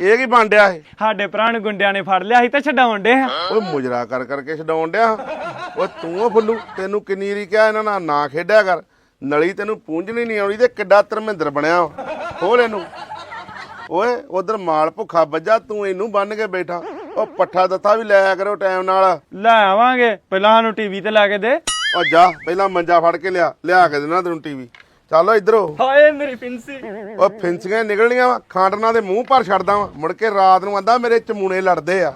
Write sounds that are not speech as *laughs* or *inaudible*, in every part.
ਇਹ ਕੀ ਬਾਂਡਿਆ ਇਹ? ਸਾਡੇ ਭਰਾ ਨੂੰ ਗੁੰਡਿਆਂ ਨੇ ਫੜ ਲਿਆ ਸੀ ਤੇ ਛਡਾਉਣ ਡੇ ਓਏ ਮੁਜਰਾ ਕਰ ਕਰਕੇ ਛਡਾਉਣ ਡਿਆ। ਓਏ ਤੂੰ ਉਹ ਫੁੱਲੂ ਤੈਨੂੰ ਕਿੰਨੀ ਰੀ ਕਿਹਾ ਇਹਨਾਂ ਨਾਲ ਨਾ ਖੇਡਿਆ ਕਰ। ਨਲੀ ਤੈਨੂੰ ਪੂੰਝਣੀ ਨਹੀਂ ਆਉਣੀ ਤੇ ਕਿੱਡਾ ਧਰਮਿੰਦਰ ਬਣਿਆ ਵਾ। ਖੋਲ ਇਹਨੂੰ। ਓਏ ਉਧਰ ਮਾਲ ਭੁੱਖਾ ਵੱਜਾ ਤੂੰ ਇਹਨੂੰ ਬੰਨ ਕੇ ਬੈਠਾ। ਉਹ ਪੱਠਾ ਦਿੱਤਾ ਵੀ ਲੈ ਆਇਆ ਕਰੋ ਟਾਈਮ ਨਾਲ। ਲੈ ਆਵਾਂਗੇ ਪਹਿਲਾਂ ਸਾਨੂੰ ਟੀਵੀ ਤੇ ਲਾ ਕੇ ਦੇ। ਓ ਜਾ ਪਹਿਲਾਂ ਮੰਜਾ ਫੜ ਕੇ ਲਿਆ ਲਿਆ ਕੇ ਦੇਣਾ ਤੈਨੂੰ ਟੀਵੀ। ਚੱਲ ਇਧਰੋਂ। ਹਾਏ ਮੇਰੀ ਪਿੰਸੀ ਓ ਫਿੰਸੀਆਂ ਨਿਕਲਣੀਆਂ ਵਾ ਖਾਂਡਣਾ ਦੇ ਮੂੰਹ ਪਰ ਛੱਡਦਾ ਵਾ। ਮੁੜ ਕੇ ਰਾਤ ਨੂੰ ਆਂਦਾ ਮੇਰੇ ਚਮੂਣੇ ਲੜਦੇ ਆ।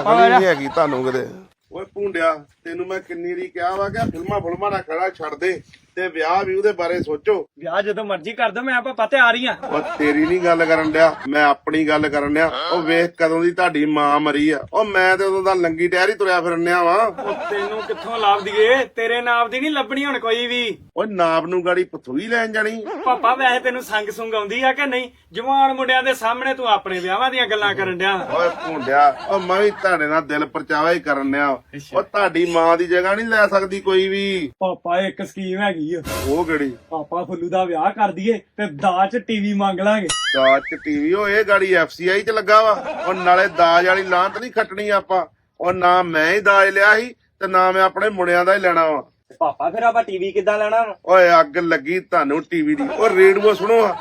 ਅਗਲੀ ਨਹੀਂ ਹੈਗੀ ਤੁਹਾਨੂੰ ਕਿਤੇ ਓਏ ਭੁੰਡਿਆ ਤੈਨੂੰ ਮੈਂ ਕਿੰਨੀ ਰੀ ਕਿਹਾ ਵਾ ਕਿ ਫਿਲਮਾਂ ਫੁਲਮਾਂ ਦਾ ਖੜਾ ਛੱਡ ਦੇ। ਤੇ ਵਿਆਹ ਵੀ ਉਹਦੇ ਬਾਰੇ ਸੋਚੋ। ਵਿਆਹ ਜਦੋਂ ਮਰਜ਼ੀ ਕਰ ਦੋ ਮੈਂ ਪਾਪਾ ਤੇ ਆ ਰਹੀ ਆ ਓ ਤੇਰੀ ਨਹੀਂ ਗੱਲ ਕਰਨ ਡਿਆ ਮੈਂ ਆਪਣੀ ਗੱਲ ਕਰਨ ਡਿਆ। ਉਹ ਵੇਖ ਕਦੋਂ ਦੀ ਤੁਹਾਡੀ ਮਾਂ ਮਰੀ ਆ। ਉਹ ਮੈਂ ਤੇ ਉਦੋਂ ਦਾ ਲੰਗੀ ਟਹਿਰੀ ਤੁਰਿਆ ਫਿਰਨਿਆ ਵਾ। ਉਹ ਤੈਨੂੰ ਕਿੱਥੋਂ ਲਾਭ ਦੀਏ ਤੇਰੇ ਨਾਮ ਦੀ ਨਹੀਂ ਲੱਭਣੀ ਹੁਣ ਕੋਈ ਵੀ। ਓਏ ਨਾਬ ਨੂੰ ਗਾੜੀ ਪਥੂਈ ਲੈਣ ਜਾਣੀ। ਪਾਪਾ ਵੈਸੇ ਤੈਨੂੰ ਸੰਗ ਸੁੰਗ ਆਉਂਦੀ ਆ ਕਿ ਨਹੀਂ? ਜਵਾਨ ਮੁੰਡਿਆਂ ਦੇ ਸਾਹਮਣੇ ਤੂੰ ਆਪਣੇ ਵਿਆਹਾਂ ਦੀਆਂ ਗੱਲਾਂ ਕਰਨ ਡਿਆ। ਓਏ ਭੁੰਡਿਆ ਉਹ ਮੈਂ ਵੀ ਤੁਹਾਡੇ ਨਾਲ ਦਿਲ ਪਰਚਾਵਾ ਹੀ ਕਰਨ ਡਿਆ। ਉਹ ਤੁਹਾਡੀ ਮਾਂ ਦੀ ਜਗ੍ਹਾ ਨਹੀਂ ਲੈ ਸਕਦੀ ਕੋਈ ਵੀ। ਪਾਪਾ ਇੱਕ ਸਕੀਮ ਹੈਗੀ ਆ। ਉਹ ਕਿਹੜੀ ਪਾਪਾ ਫੁੱਲੂ ਦਾ ਵਿਆਹ ਕਰ ਦਈਏ ਤੇ ਦਾਜ ਟੀਵੀ ਮੰਗ ਲਾਂਗੇ। ਦਾਜ ਚ ਟੀਵੀ ਉਹ ਇਹ ਗਾੜੀ ਐਫਸੀਆਈ ਚ ਲੱਗਾ ਵਾ। ਉਹ ਨਾਲੇ ਦਾਜ ਵਾਲੀ ਲਾਂਤ ਨਹੀਂ ਖੱਟਣੀ ਆਪਾਂ। ਉਹ ਨਾ ਮੈਂ ਹੀ ਦਾਜ ਲਿਆ ਸੀ ਤੇ ਨਾ ਮੈਂ ਆਪਣੇ ਮੁੰਡਿਆਂ ਦਾ ਹੀ ਲੈਣਾ ਵਾ। ਪਾਪਾ ਫਿਰ ਆਪਾਂ ਟੀਵੀ ਕਿੱਦਾਂ ਲੈਣਾ ਓਏ ਅੱਗ ਲੱਗੀ ਤੁਹਾਨੂੰ ਟੀਵੀ ਦੀ। ਉਹ ਰੇਡੀਓ ਸੁਣੋ ਆ।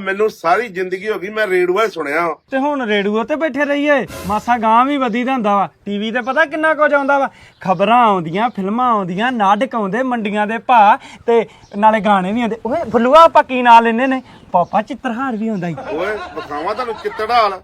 ਮੈਨੂੰ ਸਾਰੀ ਜ਼ਿੰਦਗੀ ਹੋ ਗਈ ਮੈਂ ਰੇਡੀਓ ਹੀ ਸੁਣਿਆ। ਤੇ ਹੁਣ ਰੇਡੀਓ ਤੇ ਬੈਠੇ ਰਹੀਏ। ਮਾਸਾ ਗਾਂ ਵੀ ਵਧੀ ਦਾ ਹੁੰਦਾ ਵਾ। ਟੀਵੀ ਤੇ ਪਤਾ ਕਿੰਨਾ ਕੁਝ ਆਉਂਦਾ ਵਾ। ਖਬਰਾਂ ਆਉਂਦੀਆਂ ਫਿਲਮਾਂ ਆਉਂਦੀਆਂ ਨਾਟਕ ਆਉਂਦੇ ਮੰਡੀਆਂ ਦੇ ਭਾ ਤੇ ਨਾਲੇ ਗਾਣੇ ਵੀ ਆਉਂਦੇ। ਓਏ ਫੁੱਲੂਆ ਆਪਾਂ ਕੀ ਨਾਂ ਲੈਨੇ ਨੇ? ਪਾਪਾ ਚਿੱਤਰਹਾਰ ਵੀ ਆਉਂਦਾ ਈ। ਓਏ ਵਿਖਾਵਾਂ ਤੁਹਾਨੂੰ ਚਿੱਤਰ ਹਾਲ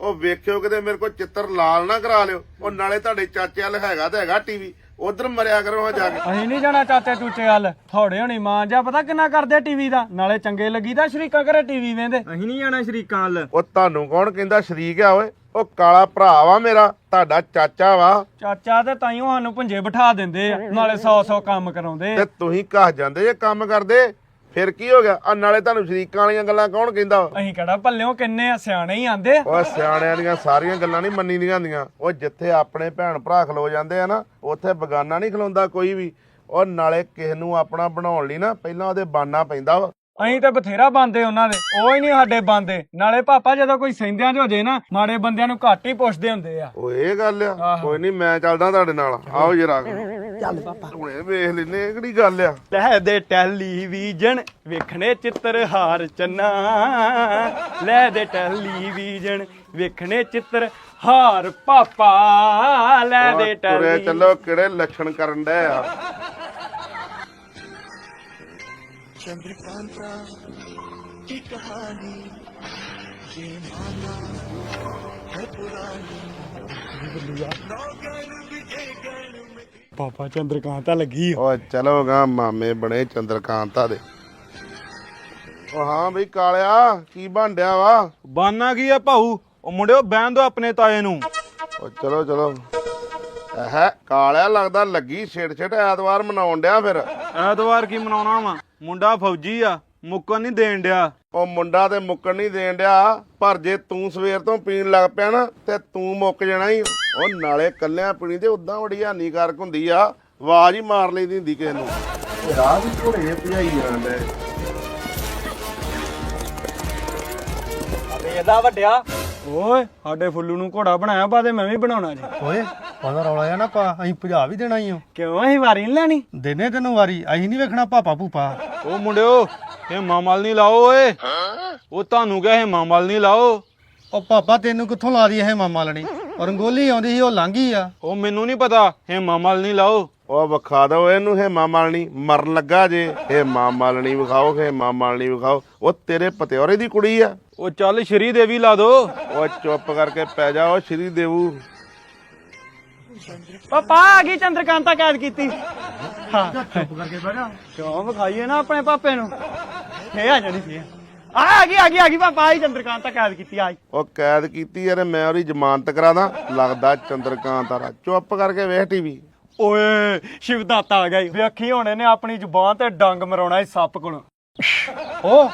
ਉਹ ਵੇਖਿਓ ਕਿਤੇ ਮੇਰੇ ਕੋਲ ਚਿੱਤਰ ਲਾਲ ਨਾ ਕਰਾ ਲਿਓ। ਉਹ ਨਾਲੇ ਤੁਹਾਡੇ ਚਾਚੇ ਵਾਲ ਹੈਗਾ ਤਾਂ ਹੈਗਾ ਟੀਵੀ ਉਧਰ ਮਰਿਆ ਕਰੋ ਜਾ ਕੇ। ਅਸੀਂ ਨਹੀਂ ਜਾਣਾ ਚਾਚੇ ਚੂਚੇ ਵੱਲ। ਥੋੜੇ ਹੋਣੀ ਮਾਂ ਜਾ ਪਤਾ ਕਿੰਨਾ ਕਰਦੇ ਟੀਵੀ ਦਾ? ਨਾਲੇ ਚੰਗੇ ਲੱਗੀਦਾ ਸ਼ਰੀਕਾ ਘਰੇ ਟੀਵੀ ਵੇਂਦੇ। ਅਸੀਂ ਨਹੀਂ ਜਾਣਾ ਸ਼ਰੀਕਾਂ ਵੱਲ। ਉਹ ਤੁਹਾਨੂੰ ਕੌਣ ਕਹਿੰਦਾ ਸ਼ਰੀਕ ਆ ਓਏ? ਉਹ ਕਾਲਾ ਭਰਾ ਵਾ ਮੇਰਾ ਤੁਹਾਡਾ ਚਾਚਾ ਵਾ। ਚਾਚਾ ਤੇ ਤਾਈਓ ਸਾਨੂੰ ਪੁੰਜੇ ਬਿਠਾ ਦਿੰਦੇ ਆ ਨਾਲੇ 100 100 ਕੰਮ ਕਰਾਉਂਦੇ ਤੇ ਤੁਸੀਂ ਘਸ ਜਾਂਦੇ ਜੇ ਕੰਮ ਕਰਦੇ? ਫਿਰ ਕੀ ਹੋ ਗਿਆ? ਆ ਨਾਲੇ ਤੁਹਾਨੂੰ ਸ਼ਰੀਕਾਂ ਵਾਲੀਆਂ ਗੱਲਾਂ ਕੌਣ ਕਹਿੰਦਾ? ਅਸੀਂ ਕਿਹੜਾ ਭੱਲਿਓ ਕਿੰਨੇ ਆ ਸਿਆਣੇ ਹੀ ਆਂਦੇ। ਉਹ ਸਿਆਣਿਆਂ ਦੀਆਂ ਸਾਰੀਆਂ ਗੱਲਾਂ ਨਹੀਂ ਮੰਨੀ ਦੀਆਂ ਹੁੰਦੀਆਂ। ਉਹ ਜਿੱਥੇ ਆਪਣੇ ਭੈਣ ਭਰਾ ਖਲੋ ਜਾਂਦੇ ਆ ਨਾ ਉੱਥੇ ਬਗਾਨਾ ਨਹੀਂ ਖਲੋਂਦਾ ਕੋਈ ਵੀ। ਉਹ ਨਾਲੇ ਕਿਸ ਨੂੰ ਆਪਣਾ ਬਣਾਉਣ ਲਈ ਨਾ ਪਹਿਲਾਂ ਉਹਦੇ ਬਾਨਾ ਪੈਂਦਾ ਵਾ। ਅਸੀਂ ਤਾਂ ਬਥੇਰਾ ਬੰਦੇ ਉਹਨਾਂ ਦੇ ਉਹ ਹੀ ਨਹੀਂ ਸਾਡੇ ਬੰਦੇ। ਨਾਲੇ ਪਾਪਾ ਜਦੋਂ ਕੋਈ ਸੈਂਦਿਆਂ 'ਚ ਹੋ ਜੇ ਨਾ ਮਾੜੇ ਬੰਦਿਆਂ ਨੂੰ ਘੱਟ ਹੀ ਪੁੱਛਦੇ ਹੁੰਦੇ ਆ। ਉਹ ਇਹ ਗੱਲ ਆ ਕੋਈ ਨਹੀਂ ਮੈਂ ਚੱਲਦਾ ਤੁਹਾਡੇ ਨਾਲ। ਆਓ ਜਰਾ ਚੱਲ ਪਾਪਾ। ਹੁਣੇ ਵੇਖ ਲੈਨੇ ਇਹ ਕਿਹੜੀ ਗੱਲ ਆ। ਲੈ ਦੇ ਟੈਲੀਵਿਜ਼ਨ ਵੇਖਣੇ ਚਿੱਤਰਹਾਰ ਚੰਨਾ। ਲੈ ਦੇ ਟੈਲੀਵਿਜ਼ਨ ਵੇਖਣੇ ਚਿੱਤਰ ਹਾਰ ਪਾਪਾ। ਲੈ ਦੇ ਤੁਰੇ ਟੈਲੀ ਚੱਲੋ ਕਿਹੜੇ ਲੱਛਣ ਕਰਨ ਡਏ ਆ। ਪਾਪਾ ਚੰਦਰਕਾਂਤਾ ਲੱਗੀ ਓ ਚਲੋ ਗਾ ਮਾਮੇ ਬਣੇ ਚੰਦਰਕਾਂਤਾ ਦੇ। ਓ ਹਾਂ ਬਈ ਕਾਲਿਆ ਕੀ ਬਣਦਿਆ ਵਾ? ਬਾਨਾ ਕੀ ਆ ਭਾਊ? ਉਹ ਮੁੰਡਿਓ ਬਹਿਣ ਦੋ ਆਪਣੇ ਤਾਏ ਨੂੰ। ਓ ਚਲੋ ਚਲੋ। ਹੈ ਕਾਲਿਆ ਲੱਗਦਾ ਲੱਗੀ ਛੇੜ ਛੇੜ ਐਤਵਾਰ ਮਨਾਉਣ ਡਿਆ ਫਿਰ। ਐਤਵਾਰ ਕੀ ਮਨਾਉਣਾ ਵਾ? ਮੁੰਡਾ ਫੌਜੀ ਆ ਮੁੱਕਣ ਨਹੀਂ ਦੇਣ ਡਿਆ। ਉਹ ਮੁੰਡਾ ਤੇ ਮੁੱਕਣ ਨਹੀਂ ਦੇਣ ਡਿਆ ਪਰ ਜੇ ਤੂੰ ਸਵੇਰ ਤੋਂ ਪੀਣ ਲੱਗ ਪਿਆ ਨਾ ਤੇ ਤੂੰ ਮੁੱਕ ਜਾਣਾ ਹੀ ਉਹ ਨਾਲੇ ਕੱਲਿਆਂ ਪੀਣੀ ਤੇ ਉਦਾਂ ਬੜੀ ਹਾਨੀਕਾਰਕ ਹੁੰਦੀ ਆ ਆਵਾਜ਼ ਹੀ ਮਾਰ ਲਈਦੀ ਹੁੰਦੀ ਕਿਸੇ ਨੂੰ। ਰਾਹ ਵੀ ਘੋੜੇ ਭਜਾਈ ਜਾਂਦੇ ਇਹਦਾ ਵੱਡਿਆ। ਓਏ ਸਾਡੇ ਫੁੱਲੂ ਨੂੰ ਘੋੜਾ ਬਣਾਇਆ ਬਾਦੇ ਮੈਂ ਵੀ ਬਣਾਉਣਾ ਜੀ। ਓਏ ਉਹਦਾ ਰੌਲਾ ਨਾ ਪਾ ਅਸੀਂ ਭਜਾ ਵੀ ਦੇਣਾ ਹੀ ਓ। ਕਿਉਂ ਅਸੀਂ ਵਾਰੀ ਨਹੀਂ ਲੈਣੀ? ਦੇਨੇ ਤੈਨੂੰ ਵਾਰੀ ਅਸੀਂ ਨਹੀਂ ਵੇਖਣਾ ਪਾਪਾ ਭੂਪਾ। ਉਹ ਮੁੰਡਿਓ ਇਹ ਮਾਮਲ ਨਹੀਂ ਲਾਓ ਓਏ। ਉਹ ਤੁਹਾਨੂੰ ਕਿਹਾ ਇਹ ਮਾਮਲ ਨਹੀਂ ਲਾਓ। ਉਹ ਪਾਪਾ ਤੈਨੂੰ ਕਿੱਥੋਂ ਲਾ ਦੀ ਇਹ ਮਾਮਾ ਲਣੀ ਔਰ ਰੰਗੋਲੀ ਆਉਂਦੀ ਸੀ ਉਹ ਲੰਘੀ ਆ। ਉਹ ਮੈਨੂੰ ਨਹੀਂ ਪਤਾ। ਇਹ ਮਾਮਲ ਨਹੀਂ ਲਾਓ। ਉਹ ਵਿਖਾ ਦਿਓ ਇਹਨੂੰ ਹੇਮਾ ਮਾਲਣੀ ਮਰਨ ਲੱਗਾ ਜੇ। ਹੇਮਾ ਮਾਲਣੀ ਵਿਖਾਓ ਹੇਮਾ ਮਾਲਣੀ ਵਿਖਾਓ। ਉਹ ਤੇਰੇ ਪਤਿਓਰੇ ਦੀ ਕੁੜੀ ਆ। ਉਹ ਚੱਲ ਸ਼੍ਰੀ ਦੇਵੀ ਲਾ ਦੋ। ਉਹ ਚੁੱਪ ਕਰਕੇ ਪੈ ਜਾ। ਉਹ ਸ਼੍ਰੀ ਦੇਵੂ। ਪਾਪਾ ਆ ਗਈ ਚੰਦਰਕਾਂਤਾ ਕੈਦ ਕੀਤੀ। ਹਾਂ। ਚੁੱਪ ਕਰਕੇ ਬਹਿ ਜਾ ਕਿਉਂ ਵਿਖਾਈਏ ਨਾ ਆਪਣੇ ਪਾਪੇ ਨੂੰ? ਇਹ ਆ ਜਾਣੀ ਸੀ ਆ ਆ ਗਈ ਆ ਗਈ ਆ ਗਈ ਪਾਪਾ ਆਈ ਚੰਦਰਕਾਂਤਾ ਕੈਦ ਕੀਤੀ ਆਈ। ਉਹ ਕੈਦ ਕੀਤੀ ਯਾਰ ਮੈਂ ਉਹਦੀ ਜ਼ਮਾਨਤ ਕਰਾਦਾ ਲੱਗਦਾ ਚੰਦਰਕਾਂਤ ਆ ਚੁੱਪ ਕਰਕੇ ਵੇਖ ਟੀਵੀ। ਓਏ ਸ਼ਿਵਦਾਤਾ ਆ ਗਿਆ ਈ। ਵੇਖੀ ਹੋਣੇ ਨੇ ਆਪਣੀ ਜ਼ੁਬਾਨ ਤੇ ਡੰਗ ਮਰਾਉਣਾ ਇਸ ਸੱਪ ਕੋਲ। ਓ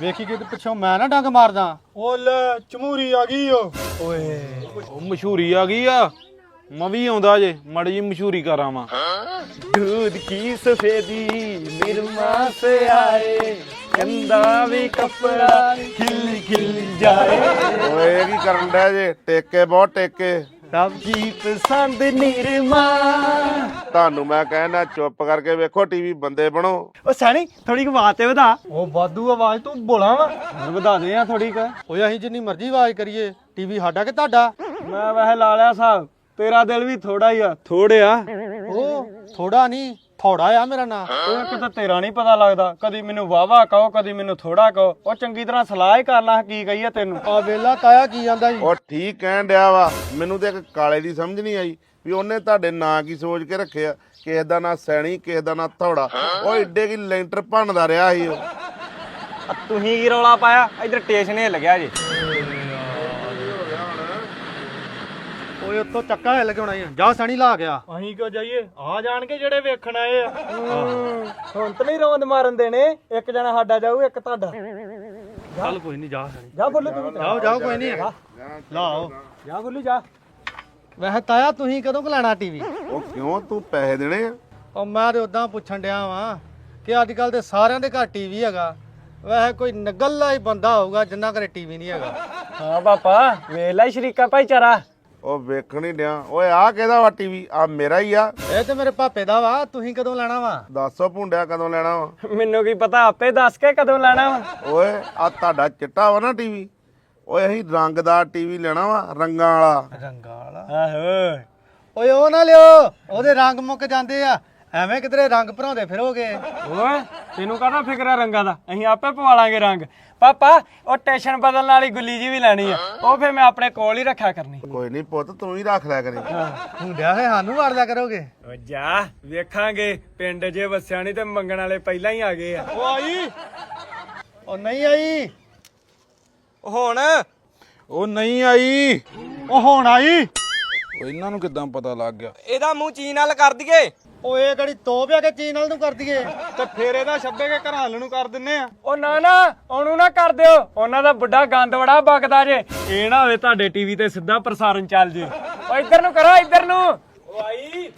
ਵੇਖੀ ਕਿ ਪਿੱਛੋਂ ਮੈਂ ਨਾ ਡੰਗ ਮਾਰਦਾ। ਓ ਲੈ ਚਮੂਰੀ ਆ ਗਈ ਓ। ਓਏ। ਉਹ ਮਸ਼ਹੂਰੀ ਆ ਗਈ ਆ। ਮੈਂ ਵੀ ਆਉਂਦਾ ਜੇ ਮੜੀ ਜੀ ਮਸ਼ਹੂਰੀ ਕਰਾਂ ਵਾ दूध की सफेदी निरमा से आए ਗੰਦਾ ਵੀ ਕੱਪੜਾ ਖਿਲ ਖਿਲ ਜਾਏ ਓਏ ਇਹ ਕੀ ਕਰਨ ਡਿਆ ਜੇ ਟੇਕੇ ਬਹੁਤ ਟੇਕੇ ਸਭ ਜੀ ਪਸੰਦ ਨਿਰਮਾ ਤੁਹਾਨੂੰ ਮੈਂ ਕਹਿਣਾ ਚੁੱਪ ਕਰਕੇ ਵੇਖੋ ਟੀਵੀ ਬੰਦੇ ਬਣੋ ਉਹ ਸੈਣੀ ਥੋੜੀ ਕੁ ਆਵਾਜ਼ ਤੇ ਵਧਾ ਉਹ ਵਾਧੂ ਆਵਾਜ਼ ਤੂੰ ਬੋਲਾ ਵਾ ਹੁਣ ਵਧਾ ਦੇ ਆ ਥੋੜੀ ਕੁ ਓਏ ਅਸੀਂ ਜਿੰਨੀ ਮਰਜ਼ੀ ਆਵਾਜ਼ ਕਰੀਏ ਟੀਵੀ ਸਾਡਾ ਕਿ ਤੁਹਾਡਾ ਮੈਂ ਵੈਸੇ ਲਾ ਲਿਆ ਸਾਹਿਬ ਤੇਰਾ ਦਿਲ ਵੀ ਥੋੜਾ ਹੀ ਆ। ਥੋੜਿਆ ਉਹ ਥੋੜਾ ਨਹੀਂ ਥੋੜਾ ਆ ਮੇਰਾ ਨਾਂ। ਉਹ ਕਿਤੇ ਤੇਰਾ ਨਹੀਂ ਪਤਾ ਲੱਗਦਾ। ਕਦੀ ਮੈਨੂੰ ਵਾਵਾ ਕਹੋ ਕਦੀ ਮੈਨੂੰ ਥੋੜਾ ਕਹੋ। ਉਹ ਚੰਗੀ ਤਰ੍ਹਾਂ ਸਲਾਹ ਹੀ ਕਰ ਲਾ ਕੀ ਕਹੀਏ ਤੈਨੂੰ। ਆ ਵੇਲਾ ਤਾਇਆ ਕੀ ਜਾਂਦਾ ਜੀ ਉਹ ਠੀਕ ਕਹਿਣ ਡਿਆ ਵਾ। ਮੈਨੂੰ ਤੇ ਇੱਕ ਕਾਲੇ ਦੀ ਸਮਝ ਨਹੀਂ ਆਈ ਵੀ ਉਹਨੇ ਤੁਹਾਡੇ ਨਾਂ ਕੀ ਸੋਚ ਕੇ ਰੱਖਿਆ ਕਿਸੇ ਦਾ ਨਾਂ ਸੈਣੀ ਕਿਸੇ ਦਾ ਨਾਂ ਥੌੜਾ ਉਹ ਏਡੇ ਕੀ ਲੈਂਟਰ ਭੰਨਦਾ ਰਿਹਾ ਸੀ ਉਹ। ਆ ਤੁਸੀਂ ਕੀ ਰੌਲਾ ਪਾਇਆ? ਇਧਰ ਟੇਸ਼ਨ ਹਿੱਲ ਗਿਆ ਜੀ। ਓਏ ਉੱਤੋਂ ਚੱਕਾ ਹਿੱਲ ਕੇ ਆਉਣਾ ਹੀ ਜਾ ਸਣੀ ਲਾ ਗਿਆ ਅਸੀਂ ਕਿਉਂ ਜਾਈਏ? ਆ ਜਾਣ ਕੇ ਜਿਹੜੇ ਵੇਖਣ ਆਏ ਆ। ਹੁਣ ਤਾਂ ਨਹੀਂ ਰੋਂਦ ਮਾਰਨ ਦੇਣੇ। ਇੱਕ ਜਣਾ ਸਾਡਾ ਜਾਊ ਇੱਕ ਤੁਹਾਡਾ। ਚੱਲ ਕੋਈ ਨਹੀਂ ਜਾ ਸਣੀ। ਜਾ ਬੋਲੂ ਤੂੰ ਜਾਓ ਜਾਓ ਕੋਈ ਨਹੀਂ ਲਾਓ। ਜਾ ਬੋਲੂ ਜਾ। ਵੈਸੇ ਤਾਇਆ ਤੁਸੀਂ ਕਦੋਂ ਕੁ ਲੈਣਾ ਟੀਵੀ? ਉਹ ਕਿਉਂ? ਤੂੰ ਪੈਸੇ ਦੇਣੇ ਆ। ਉਹ ਮੈਂ ਤੇ ਉਦਾਂ ਪੁੱਛਣ ਡਿਆ ਵਾਂ ਕਿ ਅੱਜ ਕੱਲ ਦੇ ਸਾਰਿਆਂ ਦੇ ਘਰ ਟੀਵੀ ਹੈਗਾ। ਵੈਸੇ ਕੋਈ ਨਗੱਲਾ ਹੀ ਬੰਦਾ ਹੋਊਗਾ ਜਿੰਨਾ ਘਰੇ ਟੀਵੀ ਨਹੀਂ ਹੈਗਾ। ਹਾਂ ਪਾਪਾ ਵੇਖ ਲੈ ਸ਼ਰੀਕਾ ਭਾਈਚਾਰਾ। ਉਹ ਵੇਖਣ ਹੀ ਡਿਆ। ਓਏ ਆ ਕਿਹਦਾ ਵਾ ਟੀਵੀ? ਆ ਮੇਰਾ ਹੀ ਆ। ਇਹ ਤੇ ਮੇਰੇ ਪਾਪੇ ਦਾ ਵਾ। ਤੁਸੀਂ ਕਦੋਂ ਲੈਣਾ ਵਾ? ਦੱਸੋ ਭੁੰਡਿਆ ਕਦੋਂ ਲੈਣਾ ਵਾ? ਮੈਨੂੰ ਕੀ ਪਤਾ ਆਪੇ ਦੱਸ ਕੇ ਕਦੋਂ ਲੈਣਾ ਵਾ? ਓਏ ਆ ਤੁਹਾਡਾ ਚਿੱਟਾ ਵਾ ਨਾ ਟੀਵੀ। ਓਏ ਅਸੀਂ ਰੰਗਦਾਰ ਟੀਵੀ ਲੈਣਾ ਵਾ ਰੰਗਾਂ ਵਾਲਾ। ਰੰਗਾ ਵਾਲਾ? ਆਹੋ। ਓਏ ਉਹ ਨਾ ਲਿਓ। ਉਹਦੇ ਰੰਗ ਮੁੱਕ ਜਾਂਦੇ ਆ। ਐਵੇਂ ਕਿਧਰੇ ਰੰਗ ਭਰਾਉਂਦੇ ਫਿਰੋਗੇ? ਓਏ ਤੈਨੂੰ ਕਾਹਦਾ ਫਿਕਰ ਆ ਰੰਗਾਂ ਦਾ? ਅਸੀਂ ਆਪੇ ਪਵਾ ਲਾਂਗੇ ਰੰਗ। ਪਾਪਾ ਉਹ ਟੈਸ਼ਨ ਬਦਲਣ ਵਾਲੀ ਗੁੱਲੀ ਜੀ ਵੀ ਲੈਣੀ ਆ। ਉਹ ਫੇਰ ਮੈਂ ਆਪਣੇ ਕੋਲ ਹੀ ਰੱਖਿਆ ਕਰਨੀ। ਕੋਈ ਨਹੀਂ ਪੁੱਤ ਤੂੰ ਹੀ ਰੱਖ ਲਿਆ ਕਰੀ। ਹੁੰਦਿਆ ਹੈ ਸਾਨੂੰ ਵਾਰਦਾ ਕਰੋਗੇ? ਓ ਜਾ ਵੇਖਾਂਗੇ। ਪਿੰਡ ਜੇ ਵਸਿਆ ਨਹੀਂ ਤੇ ਮੰਗਣ ਵਾਲੇ ਪਹਿਲਾਂ ਹੀ ਆ ਗਏ ਆ। ਉਹ ਆਈ। ਉਹ ਨਹੀਂ ਆਈ। ਹੁਣ? ਉਹ ਨਹੀਂ ਆਈ। ਉਹ ਹੁਣ ਆਈ? ਉਹ ਇਹਨਾਂ ਨੂੰ ਕਿਦਾਂ ਪਤਾ ਲੱਗ ਗਿਆ? ਇਹਦਾ ਮੂੰਹ ਚੀਨ ਨਾਲ ਕਰ ਦਈਏ। ਓਏ ਗੜੀ ਤੋਪਿਆ ਕੇ ਚੀਨ ਨਾਲ ਨੂੰ ਕਰ ਦਈਏ? ਤੇ ਫੇਰ ਇਹਦਾ ਛੱਬੇ ਕੇ ਘਰਾਂ ਨੂੰ ਕਰ ਦਿੰਨੇ ਆ। ਉਹ ਨਾ ਨਾ ਉਹਨੂੰ ਨਾ ਕਰ ਦਿਓ। ਉਹਨਾਂ ਦਾ ਬੁੱਢਾ ਗੰਦ ਬੜਾ ਬਕਦਾ ਜੇ। ਇਹ ਨਾ ਹੋਵੇ ਤੁਹਾਡੇ ਟੀਵੀ ਤੇ ਸਿੱਧਾ ਪ੍ਰਸਾਰਣ ਚੱਲ ਜੇ। ਓ ਇੱਧਰ ਨੂੰ ਕਰੋ ਇੱਧਰ ਨੂੰ। ਓ ਆਈ।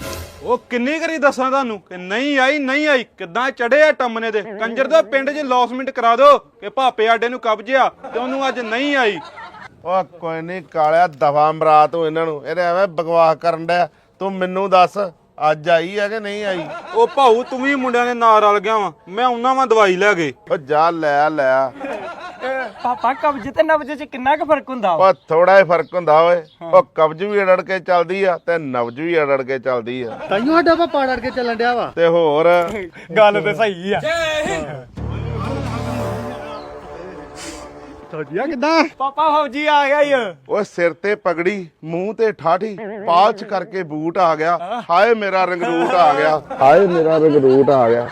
ਉਹ ਕਿੰਨੀ ਕਰੀ ਦੱਸਾਂ ਤੁਹਾਨੂੰ ਕਿ ਨਹੀਂ ਆਈ ਨਹੀਂ ਆਈ। ਕਿਦਾਂ ਚੜੇ ਆ ਟੰਮਨੇ ਦੇ? ਕੰਜਰ ਦਾ ਪਿੰਡ 'ਚ ਲੌਸਮੈਂਟ ਕਰਾ ਦਿਓ ਕਿ ਭਾਪੇ ਆਡੇ ਨੂੰ ਕਬਜ਼ਿਆ ਤੇ ਉਹਨੂੰ ਅੱਜ ਨਹੀਂ ਆਈ। ਓ ਕੋਈ ਨਹੀਂ ਕਾਲਿਆ ਦਫਾ ਮਰਾ ਤੂੰ ਇਹਨਾਂ ਨੂੰ। ਇਹਦੇ ਐਵੇਂ ਬਕਵਾਸ ਕਰਨ ਡਿਆ। ਤੂੰ ਮੈਨੂੰ ਦੱਸ। ਅੱਜ ਆਈ ਹੈ ਕਿ ਨਹੀਂ ਆਈ? ਉਹ ਭਾਊ ਤੂੰ ਵੀ ਮੁੰਡਿਆਂ ਦੇ ਨਾਲ ਰਲ ਗਿਆ ਵਾ। ਮੈਂ ਉਹਨਾਂ ਵਾਂ ਦਵਾਈ ਲੈ ਗਏ ਓ ਜਾ ਲੈ ਲੈ। ਪਾਪਾ ਕਬਜ਼ ਤੇ ਨਬਜ਼ ਚ ਕਿੰਨਾ ਕੁ ਫ਼ਰਕ ਹੁੰਦਾ ਵਾ? ਓ ਥੋੜਾ ਜਿਹਾ ਫ਼ਰਕ ਹੁੰਦਾ ਓਏ। ਓ ਕਬਜ਼ ਵੀ ਅੜੜ ਕੇ ਚੱਲਦੀ ਆ ਤੇ ਨਬਜ਼ ਵੀ ਅੜੜ ਕੇ ਚੱਲਦੀ ਆ। ਤਾਈਓ ਸਾਡਾ ਪਾਪਾ ਅੜ ਕੇ ਚੱਲਣ ਡਿਆ ਵਾ। ਤੇ ਹੋਰ? ਗੱਲ ਤੇ ਸਹੀ ਆ। ਤੁਹਾਡੀਆ ਕਿਦਾਂ? ਪਾਪਾ ਫੌਜੀ ਆ ਗਿਆ ਈ। ਓਏ ਸਿਰ ਤੇ ਪਗੜੀ ਮੂੰਹ ਤੇ ਠਾਠੀ ਪਾਲਚ ਕਰਕੇ ਬੂਟ ਆ ਗਿਆ। ਹਾਏ ਮੇਰਾ ਰੰਗਰੂਟ ਆ ਗਿਆ। ਹਾਏ ਮੇਰਾ ਰੰਗਰੂਟ ਆ ਗਿਆ।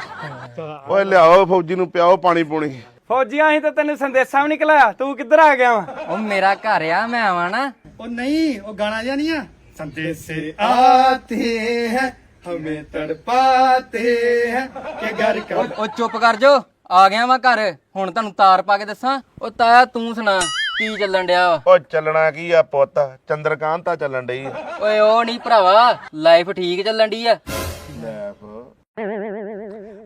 ਓਏ ਲਿਆਓ ਫੌਜੀ ਨੂੰ ਪਿਆਓ ਪਾਣੀ ਪੂਣੀ। ਫੌਜੀਆਂ ਅਸੀਂ ਤਾਂ ਤੈਨੂੰ ਸੰਦੇਸ਼ਾ ਵੀ ਨਿਕਲਿਆ ਤੂੰ ਕਿੱਧਰ ਆ ਗਿਆ ਵਾ? ਉਹ ਮੇਰਾ ਘਰ ਆ ਮੈਂ ਆਵਾਂ ਨਾ। ਉਹ ਨਹੀਂ ਉਹ ਗਾਣਾ ਜਿਹਾ ਨਹੀਂ ਆ? ਸੰਦੇਸੇ ਆਤੇ ਹੈ ਹਮੇ ਤੜਪਾਤੇ ਹੈ ਕਿ ਘਰ ਕਾ ਉਹ ਚੁੱਪ ਕਰ ਜੋ ਆ ਗਿਆ ਵਾਂ ਘਰ। ਹੁਣ ਤੁਹਾਨੂੰ ਤਾਰ ਪਾ ਕੇ ਦੱਸਾਂ। ਉਹ ਤਾਇਆ ਤੂੰ ਸੁਣਾ ਕੀ ਚੱਲਣ ਡਿਆ ਵਾ? ਓ ਚੱਲਣਾ ਕੀ ਆ ਪੁੱਤ? ਚੰਦਰਕਾਂਤਾ ਚੱਲਣ ਡਈ ਆ। ਓਏ ਉਹ ਨਹੀਂ ਭਰਾਵਾ। ਲਾਈਫ ਠੀਕ ਚੱਲਣ ਡਈ ਆ।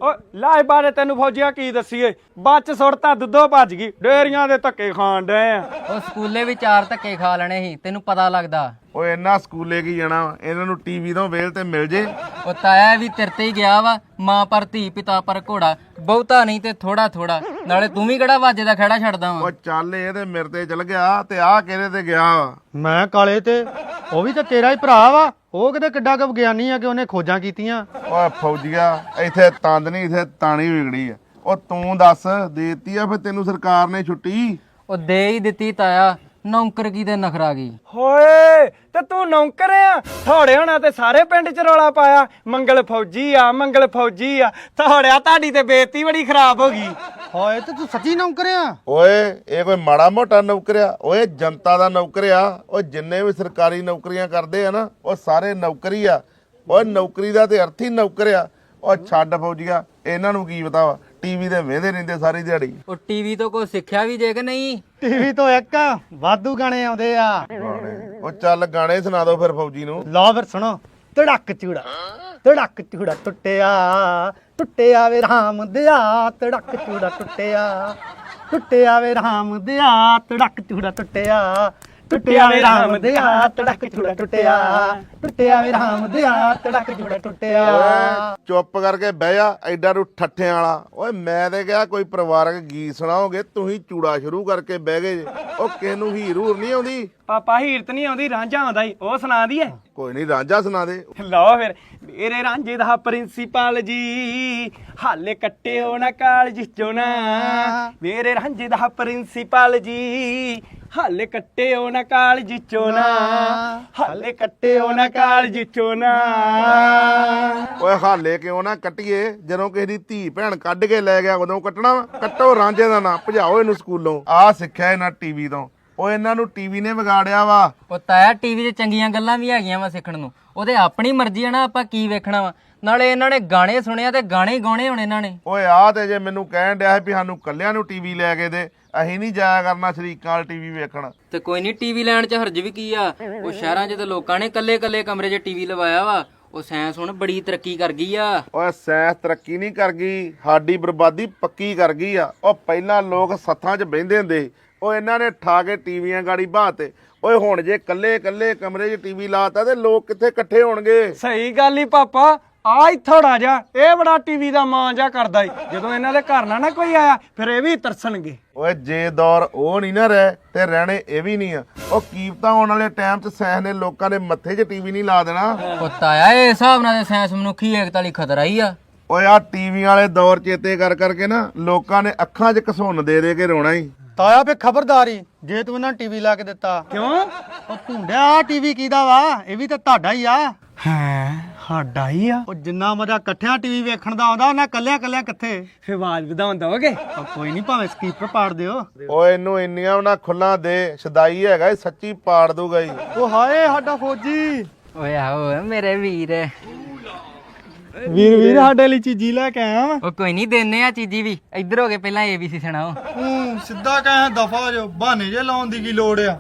ਓ ਲਾਏ ਬਾਰੇ ਤੈਨੂੰ ਫੌਜੀਆਂ ਕੀ ਦਸੀਏ? ਬੱਚ ਸੁੱਟਤਾ ਦੁੱਧੋ ਭੱਜ ਗਈ। ਡੇਰੀਆਂ ਦੇ ਧੱਕੇ ਖਾਣ ਡਏ ਆ। ਉਹ ਸਕੂਲੇ ਵੀ ਚਾਰ ਧੱਕੇ ਖਾ ਲੈਣੇ ਸੀ ਤੈਨੂੰ ਪਤਾ ਲੱਗਦਾ। ਓਏ ਇਹਨਾਂ ਸਕੂਲੇ ਕੀ ਜਾਣਾ? ਵਾ? ਇਹਨਾਂ ਨੂੰ ਟੀਵੀ ਤੋਂ ਵੇਲ ਤੇ ਮਿਲ ਜੇ। ਉਹ ਤਾਇਆ ਵੀ ਤੇਰੇ ਤੇ ਹੀ ਗਿਆ ਵਾ ਮਾਂ ਪਰ ਧੀ ਪਿਤਾ ਪਰ ਘੋੜਾ। ਬਹੁਤਾ ਨਹੀਂ ਤੇ ਥੋੜਾ ਥੋੜਾ ਨਾਲੇ ਤੂੰ ਵੀ ਕਿਹੜਾ ਵਾਜੇ ਦਾ ਖੜਾ ਛੱਡਦਾ ਓ ਵਾ ਚੱਲ ਇਹ ਤੇ ਮੇਰੇ ਤੇ ਚਲ ਗਿਆ ਤੇ ਆਹ ਕਿਹਦੇ ਤੇ ਗਿਆ ਵਾ? ਮੈਂ ਕਾਲੇ ਤੇ ਉਹ ਵੀ ਤਾਂ ਤੇਰਾ ਹੀ ਭਰਾ ਵਾ। ਉਹ ਕਿਤੇ ਕਿੱਡਾ ਕੁ ਵਿਗਿਆਨੀ ਆ ਕਿ ਉਹਨੇ ਖੋਜਾਂ ਕੀਤੀਆਂ? ਓਏ ਫੌਜੀਆ ਇੱਥੇ ਤੰਦ ਨਹੀਂ ਇੱਥੇ ਤਾਣੀ ਵਿਗੜੀ ਆ। ਓ ਤੂੰ ਦੱਸ ਦੇਤੀ ਆ ਫਿਰ ਤੈਨੂੰ ਸਰਕਾਰ ਨੇ ਛੁੱਟੀ? ਉਹ ਦੇ ਹੀ ਦਿੱਤੀ ਤਾਇਆ। ਨੌਕਰ ਕੀ ਦੇ ਨਖਰਾ ਗਈ ਹੋਏ ਤੇ ਤੂੰ ਨੌਕਰ ਆ? ਥੋੜੇ ਹੋਣਾ ਤੇ ਸਾਰੇ ਪਿੰਡ ਚ ਰੌਲਾ ਪਾਇਆ। ਮੰਗਲ ਫੌਜੀ ਆ ਮੰਗਲ ਫੌਜੀ ਆ। ਥੋੜਿਆ ਤੁਹਾਡੀ ਤੇ ਬੇਇੱਜ਼ਤੀ ਬੜੀ ਖਰਾਬ ਹੋ ਗਈ। ਹੋਏ ਤੇ ਤੂੰ ਸੱਚੀ ਨੌਕਰ ਆ? ਓਏ ਇਹ ਕੋਈ ਮਾੜਾ ਮੋਟਾ ਨੌਕਰ ਆ? ਓਏ ਜਨਤਾ ਦਾ ਨੌਕਰ ਆ। ਓ ਜਿੰਨੇ ਵੀ ਸਰਕਾਰੀ ਨੌਕਰੀਆਂ ਕਰਦੇ ਆ ਨਾ ਉਹ ਸਾਰੇ ਨੌਕਰੀ ਆ। ਓਏ ਨੌਕਰੀ ਦਾ ਤੇ ਅਰਥ ਹੀ ਨੌਕਰ ਆ। ਓ ਛੱਡ ਫੌਜੀਆ ਇਹਨਾਂ ਨੂੰ ਕੀ ਪਤਾ ਵਾ? ਟੀਵੀ ਤੇ ਵੇਂਦੇ ਰਹਿੰਦੇ ਸਾਰੀ ਦਿਹਾੜੀ। ਉਹ ਟੀਵੀ ਤੋਂ ਕੋਈ ਸਿੱਖਿਆ ਵੀ ਜੇ ਕਿ ਨਹੀਂ? ਟੀਵੀ ਤੋਂ ਇੱਕ ਵਾਧੂ ਗਾਣੇ ਆਉਂਦੇ ਆ। ਗਾਣੇ। ਓ ਚੱਲ ਗਾਣੇ ਸੁਣਾ ਦਿਓ ਫਿਰ ਫੌਜੀ ਨੂੰ। ਲਓ ਫਿਰ ਸੁਣੋ। ਧੜਕ ਚੂੜਾ। ਧੜਕ ਚੂੜਾ ਟੁੱਟਿਆ। ਟੁੱਟਿਆ ਵੇ ਰਾਮ ਦਿਆ ਤੜਕ ਚੂੜਾ ਟੁੱਟਿਆ। ਟੁੱਟਿਆ ਵੇ ਰਾਮ ਦਿਆ ਤੜਕ ਚੂੜਾ ਟੁੱਟਿਆ। ਟੁੱਟਿਆ ਵੇ ਰਾਮ ਦਿਆ ਤੜਕ ਚੂੜਾ ਟੁੱਟਿਆ। ਟੁੱਟਿਆ ਵੇ ਰਾਮ ਦਿਆ ਤੜਕ ਚੂੜਾ ਟੁੱਟਿਆ। ਚੁੱਪ ਕਰਕੇ ਬਹਿ ਜਾ ਐਡਾ ਨੂੰ ਠੱਠਿਆਂ ਵਾਲਾ। ਓਏ ਮੈਂ ਤੇ ਕਿਹਾ ਕੋਈ ਪਰਿਵਾਰਕ ਗੀਤ ਸੁਣਾਓਗੇ ਤੁਸੀਂ ਚੂੜਾ ਸ਼ੁਰੂ ਕਰਕੇ ਬਹਿ ਗਏ ਜੇ। ਉਹ ਕਿਸ ਨੂੰ ਹੀਰ ਹੂਰ ਨਹੀਂ ਆਉਂਦੀ? ਪਾਪਾ ਹੀਰਤ ਨਹੀਂ ਆਉਂਦੀ ਰਾਂਝਾ ਆਉਂਦਾ ਈ ਉਹ ਸੁਣਾ ਦਈਏ। ਕੋਈ ਨਹੀਂ ਰਾਂਝਾ ਸੁਣਾ ਦੇ। ਲਓ ਫਿਰ ਮੇਰੇ ਰਾਂਝੇ ਦਾ ਪ੍ਰਿੰਸੀਪਲ ਜੀ ਹਾਲੇ ਕੱਟੇ ਹੋ ਨਾ ਕਾਲਜ ਚੋਂ ਨਾ। ਮੇਰੇ ਰਾਂਝੇ ਦਾ ਪ੍ਰਿੰਸੀਪਲ ਜੀ ਹਾਲੇ ਕੱਟੇ ਹੋ ਨਾ ਕਾਲਜ ਚੋਂ ਨਾ। ਹਾਲੇ ਕੱਟੇ ਹੋ ਨਾ ਕਾਲਜ ਚੋਂ ਨਾ। ਓਏ ਹਾਲੇ ਕਿਉਂ ਨਾ ਕੱਟੀਏ? ਜਦੋਂ ਕਿਸੇ ਦੀ ਧੀ ਭੈਣ ਕੱਢ ਕੇ ਲੈ ਗਿਆ ਉਦੋਂ ਕੱਟਣਾ ਵਾ? ਕੱਟੋ ਰਾਂਝੇ ਦਾ ਨਾਂ ਭਜਾਓ ਇਹਨੂੰ ਸਕੂਲੋਂ। ਆਹ ਸਿੱਖਿਆ ਇਹਨਾਂ ਟੀਵੀ ਤੋਂ। ਓ ਇਹਨਾਂ ਨੂੰ ਟੀਵੀ ਨੇ ਵਿਗਾੜਿਆ ਵਾ। ਉਹ ਤਾਇਆ ਟੀਵੀ 'ਚ ਚੰਗੀਆਂ ਗੱਲਾਂ ਵੀ ਹੈਗੀਆਂ ਵਾ ਸਿੱਖਣ ਨੂੰ। ਉਹਦੇ ਆਪਣੀ ਮਰਜ਼ੀ ਆ ਨਾ ਆਪਾਂ ਕੀ ਵੇਖਣਾ ਵਾ। ਨਾਲੇ ਇਹਨਾਂ ਨੇ ਗਾਣੇ ਸੁਣਿਆ ਤੇ ਗਾਣੇ ਹੀ ਗਾਉਣੇ ਹੁਣ ਇਹਨਾਂ ਨੇ। ਓਏ ਆਹ ਤੇ ਜੇ ਮੈਨੂੰ ਕਹਿਣ ਡਿਆ ਵੀ ਸਾਨੂੰ ਕੱਲਿਆਂ ਨੂੰ ਟੀਵੀ ਲੈ ਕੇ ਦੇ ਅਸੀਂ ਨਹੀਂ ਜਾਇਆ ਕਰਨਾ ਸ਼ਰੀਕਾਂ ਵਾਲ ਟੀਵੀ ਵੇਖਣ। ਤੇ ਕੋਈ ਨਹੀਂ ਟੀਵੀ ਲੈਣ 'ਚ ਹਰਜ ਵੀ ਕੀ ਆ? ਉਹ ਸ਼ਹਿਰਾਂ 'ਚ ਤੇ ਲੋਕਾਂ ਨੇ ਕੱਲੇ-ਕੱਲੇ ਕਮਰੇ 'ਚ ਟੀਵੀ ਲਵਾਇਆ ਵਾ। ਉਹ ਸਾਇੰਸ ਹੁਣ ਬੜੀ ਤਰੱਕੀ ਕਰ ਗਈ ਆ। ਓਏ ਸਾਇੰਸ ਤਰੱਕੀ ਨਹੀਂ ਕਰ ਗਈ ਸਾਡੀ ਬਰਬਾਦੀ ਪੱਕੀ ਕਰ ਗਈ ਆ। ਉਹ ਪਹਿਲਾਂ ਲੋਕ ਸੱਥਾਂ 'ਚ ਬਹਿੰਦੇ ਹੁੰਦੇ ਸੀ। ਉਹ ਇਹਨਾਂ ਨੇ ਠਾ ਕੇ ਟੀਵੀਆਂ ਗਾੜੀ ਬਾਤੇ ਓਏ ਹੁਣ ਜੇ ਕੱਲੇ ਕੱਲੇ ਕਮਰੇ 'ਚ ਟੀਵੀ ਲਾਤਾ ਤੇ ਲੋਕ ਕਿੱਥੇ ਇਕੱਠੇ ਹੋਣਗੇ? ਸਹੀ ਗੱਲ ਹੀ ਪਾਪਾ। ਆ ਥੋੜਾ ਜਾ ਇਹ ਬੜਾ ਟੀਵੀ ਦਾ ਮਾਂ ਜਾ ਕਰਦਾ ਈ। ਜਦੋਂ ਇਹਨਾਂ ਦੇ ਘਰ ਨਾ ਨਾ ਕੋਈ ਆਇਆ ਫਿਰ ਇਹ ਵੀ ਤਰਸਣਗੇ। ਓਏ ਜੇ ਦੌਰ ਉਹ ਨਹੀਂ ਨਾ ਰਹਿ ਤੇ ਰਹਿਣੇ ਇਹ ਵੀ ਨਹੀਂ ਆ। ਉਹ ਕੀਮਤਾਂ ਆਉਣ ਵਾਲੇ ਟਾਈਮ 'ਚ ਸਾਇੰਸ ਨੇ ਲੋਕਾਂ ਦੇ ਮੱਥੇ 'ਚ ਟੀਵੀ ਨਹੀਂ ਲਾ ਦੇਣਾ। ਉਹ ਤਾਇਆ ਇਹ ਹਿਸਾਬ ਨਾਲ ਤੇ ਸਾਇੰਸ ਮਨੁੱਖੀ ਏਕਤਾ ਲਈ ਖਤਰਾ ਹੀ ਆ। ਓਏ ਆ ਟੀਵੀ ਵਾਲੇ ਦੌਰ ਚੇਤੇ ਕਰ ਕਰਕੇ ਨਾ ਲੋਕਾਂ ਨੇ ਅੱਖਾਂ 'ਚ ਘਸੁੰਨ ਦੇ ਦੇ ਕੇ ਰੋਣਾ ਹੀ ਤਾਇਆ ਫੇ ਖਬਰਦਾਰੀ ਜੇ ਤੂੰ ਇਹਨਾਂ ਟੀਵੀ ਲਾ ਕੇ ਦਿੱਤਾ। ਕਿਉਂ? ਉਹ ਭੁੰਡਿਆ ਆ ਟੀਵੀ ਕਿਹਦਾ ਵਾ? ਇਹ ਵੀ ਤਾਂ ਤੁਹਾਡਾ ਹੀ ਆ। ਹੈ? ਸਾਡਾ ਹੀ ਆ। ਉਹ ਜਿੰਨਾ ਮਜ਼ਾ ਇਕੱਠਿਆਂ ਟੀਵੀ ਵੇਖਣ ਦਾ ਆਉਂਦਾ ਉਹਨਾਂ ਕੱਲਿਆਂ ਕੱਲਿਆਂ ਕਿੱਥੇ? ਫੇ ਆਵਾਜ਼ ਵਧਾਉਣ ਦੋਗੇ ਉਹ ਕੋਈ ਨਹੀਂ ਭਾਵੇਂ ਸਪੀਕਰ ਪਾੜ ਦਿਓ। ਓਏ ਇਹਨੂੰ ਇੰਨੀਆਂ ਉਹਨਾਂ ਖੁੱਲਾਂ ਦੇ ਸਦਾਈ ਹੈਗਾ ਇਹ ਸੱਚੀ ਪਾੜ ਦੂਗਾ ਹੀ ਉਹ ਹਾਏ ਸਾਡਾ ਫੌਜੀ। ਓਏ ਆਓ ਮੇਰੇ ਵੀਰ। ਵੀਰ ਵੀਰ ਸਾਡੇ ਲਈ ਚੀਜ਼ੀ ਲੈ ਕੇ ਆਇਆ ਵਾ। ਉਹ ਕੋਈ ਨਹੀਂ ਦੇਨੇ ਆ ਚੀਜੀ ਵੀ। ਇੱਧਰ ਹੋ ਕੇ ਪਹਿਲਾਂ ਏਬੀਸੀ ਸੁਣਾਓ। ਹੂੰ ਸਿੱਧਾ ਕਹੇ ਦਫਾ ਜੋ ਬਹਾਨੇ ਜੇ ਲਾਉਣ ਦੀ ਕੀ ਲੋੜ ਆ?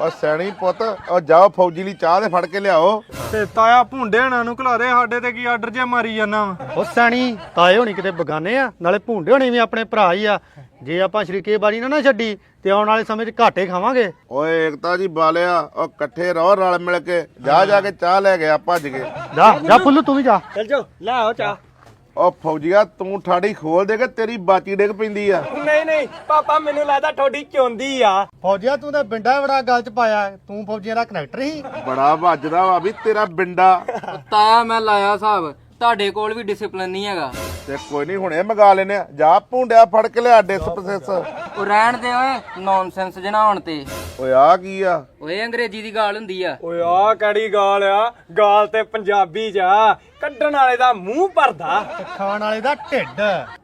ਓ ਸੈਣੀ ਪੁੱਤ ਓ ਜਾਓ ਫੌਜੀ ਲਈ ਚਾਹ ਦੇ ਫੜ ਕੇ ਲਿਆਓ। ਤੇ ਤਾਇਆ ਭੁੰਡੇ ਹਣਾ ਨੂੰ ਘਲਾਰੇ ਸਾਡੇ ਤੇ ਕੀ ਆਰਡਰ ਜੇ ਮਾਰੀ ਜਾਂਦਾ ਵਾ। ਉਹ ਸੈਣੀ ਤਾਏ ਹੋਣੀ ਕਿਤੇ ਬਗਾਨੇ ਆ ਨਾਲੇ ਭੁੰਡੇ ਹੋਣੀ ਵੀ ਆਪਣੇ ਭਰਾ ਹੀ ਆ। ਜੇ ਆਪਾਂ ਸ਼ਰੀਕੇ ਬਾਰੀ ਨਾ ਨਾ ਛੱਡੀ ਤੇ ਆਉਣ ਵਾਲੇ ਸਮੇਂ 'ਚ ਘਾਟੇ ਖਾਵਾਂਗੇ। ਓਏ ਏਕਤਾ ਜੀ ਬਾਲਿਆ ਓ ਇਕੱਠੇ ਰਹੋ ਰਲ ਮਿਲ ਕੇ ਜਾ ਜਾ ਕੇ ਚਾਹ ਲੈ ਗਿਆ ਭੱਜ ਕੇ। ਜਾ ਜਾ ਫੁੱਲੂ ਤੂੰ ਵੀ ਜਾ। ਚੱਲ ਜੋ ਲੈ ਆਓ ਚਾ ਓ ਫੌਜੀਆ ਤੂੰ ਠਾੜੀ ਖੋਲ ਦੇ ਕੇ ਤੇਰੀ ਬਾਚੀ ਡਿੱਗ ਪੈਂਦੀ ਆ। ਨਹੀਂ ਨਹੀਂ ਪਾਪਾ ਮੈਨੂੰ ਲੱਗਦਾ ਤੁਹਾਡੀ ਚੋਂਦੀ ਆ। ਫੌਜੀਆ ਤੂੰ ਤਾਂ ਬਿੰਡਾ ਬੜਾ ਗੱਲ 'ਚ ਪਾਇਆ। ਤੂੰ ਫੌਜੀਆਂ ਦਾ ਕਨੈਕਟਰ ਹੀ ਬੜਾ ਵੱਜਦਾ ਵਾ ਵੀ ਤੇਰਾ ਬਿੰਡਾ। ਉਹ ਤਾਇਆ ਮੈਂ ਲਾਇਆ ਹਿਸਾਬ। ਤੁਹਾਡੇ ਕੋਲ ਵੀ ਡਿਸਪਲਿਨ ਨਹੀਂ ਹੈਗਾ। ਤੇ ਕੋਈ ਨਹੀਂ ਹੁਣੇ ਮਗਾ ਲੈਨੇ ਆ। ਜਾ ਭੁੰਡਿਆ ਫੜ ਕੇ ਲਿਆ ਡਿਸਪਸੈਸ ਉਹ ਰਹਿਣ ਦੇ ਓਏ ਨੌਨਸੈਂਸ ਜਣਾਉਣ ਤੇ। ਓਏ ਆ ਕੀ ਆ? ਓਏ ਅੰਗਰੇਜ਼ੀ ਦੀ ਗਾਲ ਹੁੰਦੀ ਆ। ਓਏ ਆ ਕਿਹੜੀ ਗਾਲ ਆ? ਗਾਲ ਤੇ ਪੰਜਾਬੀ ਚ ਆ। ਕੱਢਣ ਵਾਲੇ ਦਾ ਮੂੰਹ ਭਰਦਾ। ਖਾਣ ਵਾਲੇ ਦਾ ਢਿੱਡ।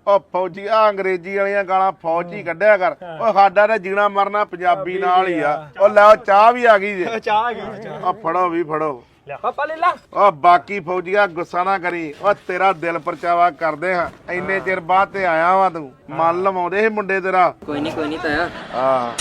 ਓ ਫੌਜੀ ਆ ਅੰਗਰੇਜ਼ੀ ਵਾਲੀਆਂ ਗਾਲਾਂ ਫੌਜ ਕੱਢਿਆ ਕਰ। ਓ ਸਾਡਾ ਤਾਂ ਜੀਣਾ ਮਰਨਾ ਪੰਜਾਬੀ ਨਾਲ ਹੀ ਆ। ਓ ਲੈ ਓ ਚਾਹ ਵੀ ਆ ਗਈ ਜੇ। ਚਾਹ ਗਈ ਓ ਫੜੋ ਵੀ ਫੜੋ। ਲੈ ਪਾਪਾ ਲੈ ਲਾ। ਓ ਬਾਕੀ ਫੌਜੀਆ ਗੁੱਸਾ ਨਾ ਕਰੀ। ਓ ਤੇਰਾ ਦਿਲ ਪਰਚਾਵਾ ਕਰਦੇ ਹਾਂ। ਇੰਨੇ ਚਿਰ ਬਾਅਦ ਤੇ ਆਇਆ ਵਾ ਤੂੰ। ਮਨ ਲਵਾਉਂਦੇ ਸੀ ਮੁੰਡੇ ਤੇਰਾ। ਕੋਈ ਨਹੀਂ ਕੋਈ ਨਹੀਂ ਤਾਇਆ। ਆ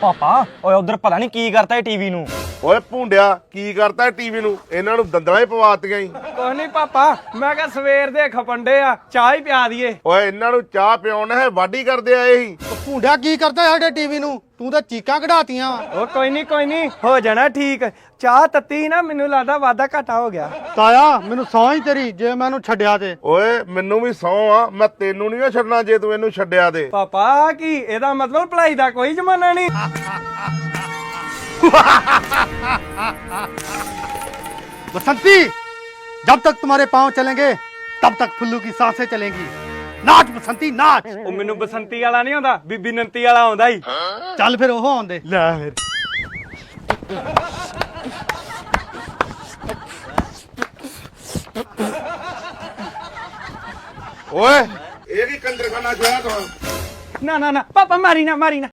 ਪਾਪਾ ਓਏ ਉਧਰ ਪਤਾ ਨਹੀਂ ਕੀ ਕਰਤਾ ਇਹ ਟੀਵੀ ਨੂੰ। ਓਏ ਭੁੰਡਿਆ ਕੀ ਕਰਤਾ ਟੀਵੀ ਨੂੰ? ਇਹਨਾਂ ਨੂੰ ਦੰਦਲਾਂ ਹੀ ਪਵਾਤੀਆਂ ਹੀ ਕੁਛ ਨਹੀਂ ਪਾਪਾ ਮੈਂ ਕਿਹਾ ਸਵੇਰ ਦੇ ਖਪੰਡੇ ਆ ਚਾਹ ਹੀ ਪਿਆ ਦਈਏ ਓਏ ਇਹਨਾਂ ਨੂੰ ਚਾਹ ਪਿਆਉਣਾ ਹੈ ਵਾਢੀ ਕਰਦੇ ਆਏ ਉਹ ਭੁੰਡਿਆ ਕੀ ਕਰਦਾ ਸਾਡੇ ਟੀਵੀ ਨੂੰ? ਤੂੰ ਤਾਂ ਚੀਕਾਂ ਕਢਾਤੀਆਂ ਉਹ ਕੋਈ ਨਹੀਂ ਕੋਈ ਨਹੀਂ ਹੋ ਜਾਣਾ ਠੀਕ। ਚਾਹ ਤੱਤੀ ਨਾ ਮੈਨੂੰ ਲੱਗਦਾ ਵਾਦਾ ਘਾਟਾ ਹੋ ਗਿਆ। ਤਾਇਆ ਮੈਨੂੰ ਸੌਂ ਹੀ ਤੇਰੀ ਜੇ ਮੈਂ ਇਹਨੂੰ ਛੱਡਿਆ ਤੇ। ਓਏ ਮੈਨੂੰ ਵੀ ਸੌ ਆ ਮੈਂ ਤੈਨੂੰ ਨਹੀਂ ਛੱਡਣਾ ਜੇ ਤੂੰ ਇਹਨੂੰ ਛੱਡਿਆ ਤੇ। ਪਾਪਾ ਕੀ ਇਹਦਾ ਮਤਲਬ ਭਲਾਈ ਦਾ ਕੋਈ ਜ਼ਮਾਨਾ ਨਹੀਂ *laughs* *laughs* बसंती जब तक तुम्हारे पांव चलेंगे तब तक फुल्लू की सांसें चलेंगी नाच बसंती नाच ਉਹ ਮੈਨੂੰ ਬਸੰਤੀ ਵਾਲਾ ਨਹੀਂ ਆਉਂਦਾ ਬੀਬੀ ਨੰਤੀ ਵਾਲਾ ਆਉਂਦਾ ਹੀ ਚੱਲ ਫਿਰ ਉਹ ਆਉਂਦੇ ਲੈ ਫਿਰ ਓਏ ਇਹ ਕੀ ਕੰਜਰਖਾਨਾ ਛੋਇਆ ਤੂੰ ਨਾ ਨਾ ਨਾ ਪਾਪਾ ਮਾਰੀ ਨਾ ਮਾਰੀ ਨਾ